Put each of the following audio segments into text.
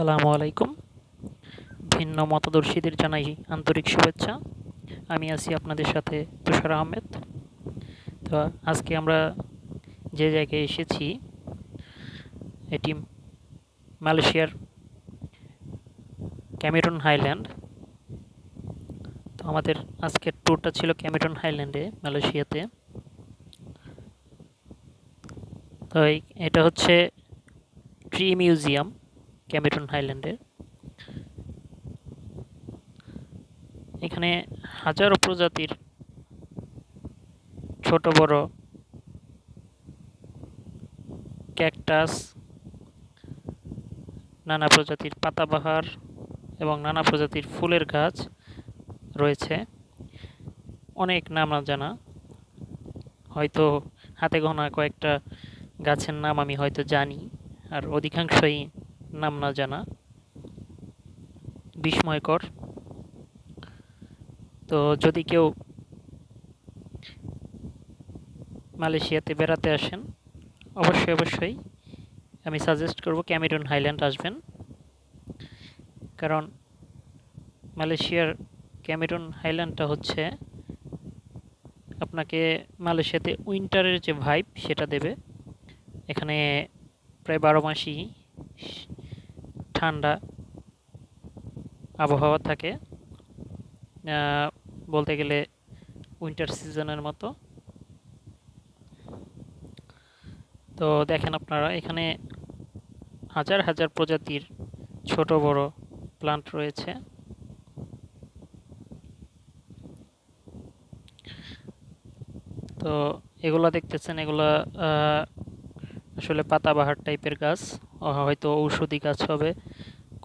আসসালামু আলাইকুম। ভিন্ন মতাদর্শীদের জানাই আন্তরিক শুভেচ্ছা। আমি আছি আপনাদের সাথে তুষার আহমেদ। তো আজকে আমরা যে জায়গায় এসেছি, এটি মালয়েশিয়ার ক্যামেরন হাইল্যান্ড। তো আমাদের আজকের ট্যুরটা ছিল ক্যামেরন হাইল্যান্ডে, মালয়েশিয়াতে। তো এটা হচ্ছে ট্রি মিউজিয়াম। ক্যামেরন হাইল্যান্ডের। এখানে হাজারো প্রজাতির ছোট, বড় ক্যাকটাস, নানা প্রজাতির পাতাবাহার এবং নানা প্রজাতির ফুলের গাছ রয়েছে। অনেক নাম জানা। হয়তো হাতে গোনা কয়েকটা গাছের নাম আমি হয়তো জানি, আর অধিকাংশই নাম না জানা। বিস্ময়কর। তো যদি কেউ মালয়েশিয়াতে বেড়াতে আসেন, অবশ্যই অবশ্যই আমি সাজেস্ট করব ক্যামেরন হাইল্যান্ড আসবেন। কারণ মালয়েশিয়ার ক্যামেরন হাইল্যান্ডটা হচ্ছে আপনাকে মালয়েশিয়াতে উইন্টারের যে ভাইব সেটা দেবে। এখানে প্রায় বারো মাসই ঠান্ডা আবহাওয়া থাকে বলতে গেলে উইন্টার সিজনের মতো। তো দেখেন আপনারা, এখানে হাজার হাজার প্রজাতির ছোট বড় প্লান্ট রয়েছে। তো এগুলা দেখতেছেন, এগুলা আসলে পাতাবাহার টাইপের গাছ হয়তো ঔষধি গাছ হবে।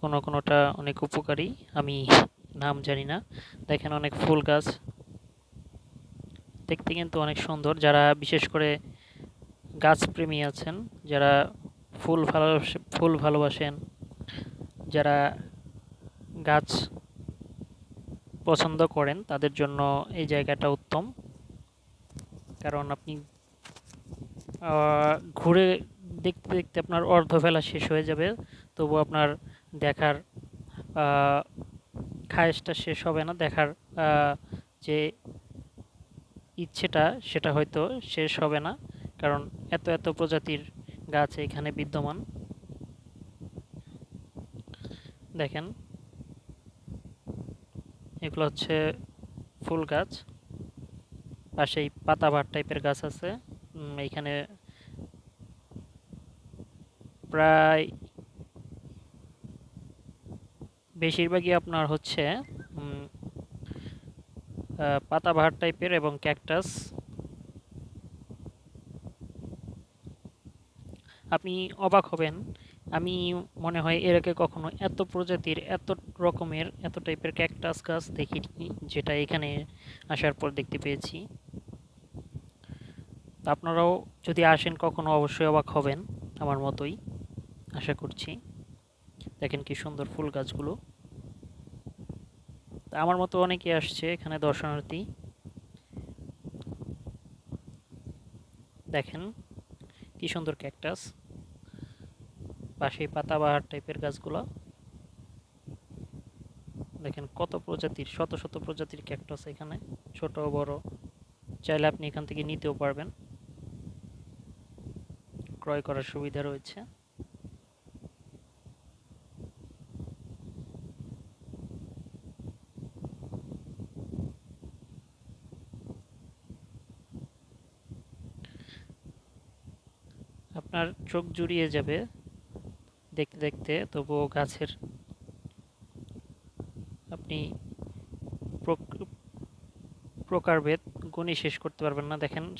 কোনো কোনোটা অনেক উপকারী, আমি নাম জানি না। দেখেন অনেক ফুল গাছ। দেখতে কিন্তু অনেক সুন্দর। যারা বিশেষ করে গাছ প্রেমী আছেন, যারা ফুল ভালোবাসে, ফুল ভালোবাসেন, যারা গাছ পছন্দ করেন, তাদের জন্য এই জায়গাটা উত্তম। কারণ আপনি ঘুরে দেখতে দেখতে আপনার অর্ধবেলা শেষ হয়ে যাবে তবু আপনার দেখার আহ, খায়েশটা শেষ হবে না দেখার যে ইচ্ছেটা সেটা হয়তো শেষ হবে না কারণ এত এত প্রজাতির গাছ এখানে বিদ্যমান। দেখেন এগুলো হচ্ছে ফুল গাছ পাশেই পাতাবাহার টাইপের গাছ আছে। উম, এইখানে প্রায় বেশিরভাগই আপনার হচ্ছে পাতাবাহার টাইপের এবং ক্যাকটাস। আপনি অবাক হবেন আমি মনে হয় এর আগে কখনো এত প্রজাতির এত রকমের এত টাইপের ক্যাকটাস গাছ দেখিনি যেটা এখানে আসার পর দেখতে পেয়েছি। আপনারাও যদি আসেন কখনো অবশ্যই অবাক হবেন আমার মতোই, আশা করছি। দেখেন কি সুন্দর ফুল গাছগুলো। আমার মতো অনেকে আসছে এখানে দর্শনার্থী। দেখেন কি সুন্দর ক্যাকটাস। পাশেই পাতাবাহার টাইপের গাছগুলো। দেখেন কত প্রজাতির, শত শত প্রজাতির ক্যাকটাস এখানে, ছোট, বড়। চাইলে আপনি এখান থেকে নিতেও পারবেন। ক্রয় করার সুবিধা রয়েছে? আপনার চোখ জুড়িয়ে যাবে দেখতে দেখতে, তবুও গাছের আপনি প্রক- প্রকারভেদ গুণই শেষ করতে পারবেন না। দেখেন